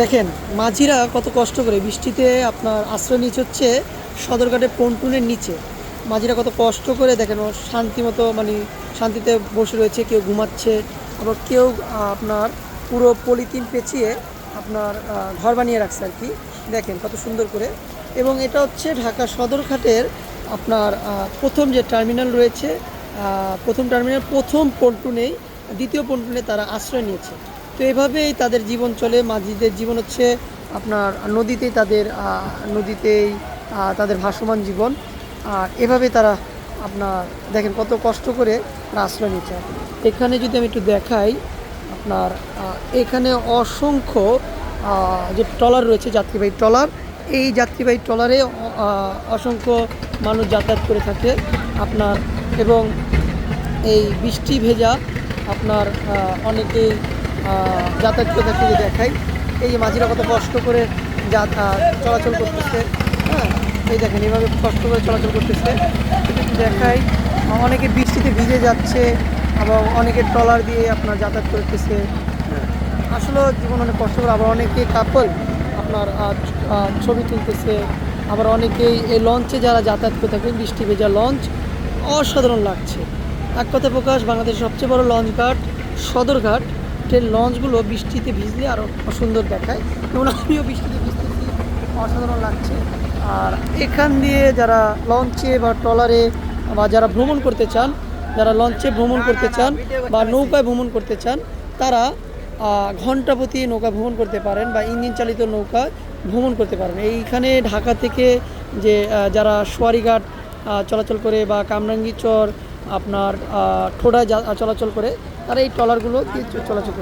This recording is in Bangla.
দেখেন, মাঝিরা কত কষ্ট করে বৃষ্টিতে আপনার আশ্রয় নিচ হচ্ছে সদরঘাটে পন্টুনের নিচে। মাঝিরা কত কষ্ট করে দেখেন ও শান্তি মতো মানে শান্তিতে বসে রয়েছে, কেউ ঘুমাচ্ছে, আবার কেউ আপনার পুরো পলিথিন পেঁচিয়ে আপনার ঘর বানিয়ে রাখছে আর কি। দেখেন কত সুন্দর করে। এবং এটা হচ্ছে ঢাকা সদরঘাটের আপনার প্রথম যে টার্মিনাল রয়েছে প্রথম টার্মিনাল, প্রথম পন্টুনেই দ্বিতীয় পন্টুনে তারা আশ্রয় নিয়েছে। তো এভাবেই তাদের জীবন চলে। মাঝিদের জীবন হচ্ছে আপনার নদীতেই তাদের নদীতেই তাদের ভাসমান জীবন। আর এভাবে তারা আপনার, দেখেন কত কষ্ট করে আশ্রয় নিচ্ছে এখানে যদি আমি একটু দেখাই, আপনার এখানে অসংখ্য যে ট্রলার রয়েছে, যাত্রীবাহী ট্রলার, এই যাত্রীবাহী ট্রলারে অসংখ্য মানুষ যাতায়াত করে থাকে। আপনার, এবং এই বৃষ্টি ভেজা আপনার অনেকেই যাতায়াত করে দেখাই। এই যে মাঝিরা কত কষ্ট করে যা চলাচল করতেছে। হ্যাঁ এই দেখেন, এইভাবে কষ্ট করে চলাচল করতেছে। দেখাই। অনেকে বৃষ্টিতে ভিজে যাচ্ছে আবার অনেকে ট্রলার দিয়ে আপনার যাতায়াত করতেছে। আসলে জীবন অনেক কষ্ট করে, আবার অনেকে কাপল আপনার ছবি তুলতেছে। আবার অনেকেই এই লঞ্চে যারা যাতায়াত করে থাকে বৃষ্টি ভেজা লঞ্চ অসাধারণ লাগছে। এক কথা প্রকাশ, বাংলাদেশের সবচেয়ে বড় লঞ্চ ঘাট সদরঘাট। ট্রেন লঞ্চগুলো বৃষ্টিতে ভিজলে আরও সুন্দর দেখায়। এবং আমিও বৃষ্টিতে ভিজতেছি, অসাধারণ লাগছে। আর এখান দিয়ে যারা লঞ্চে বা ট্রলারে বা যারা ভ্রমণ করতে চান, যারা লঞ্চে ভ্রমণ করতে চান বা নৌকায় ভ্রমণ করতে চান, তারা ঘণ্টা প্রতি নৌকা ভ্রমণ করতে পারেন বা ইঞ্জিন চালিত নৌকা ভ্রমণ করতে পারেন। এইখানে ঢাকা থেকে যে যারা সোয়ারিঘাট চলাচল করে বা কামরাঙ্গি চর, আপনার ঠোড়া চলাচল করে, তারা এই ট্রলারগুলো চলাচল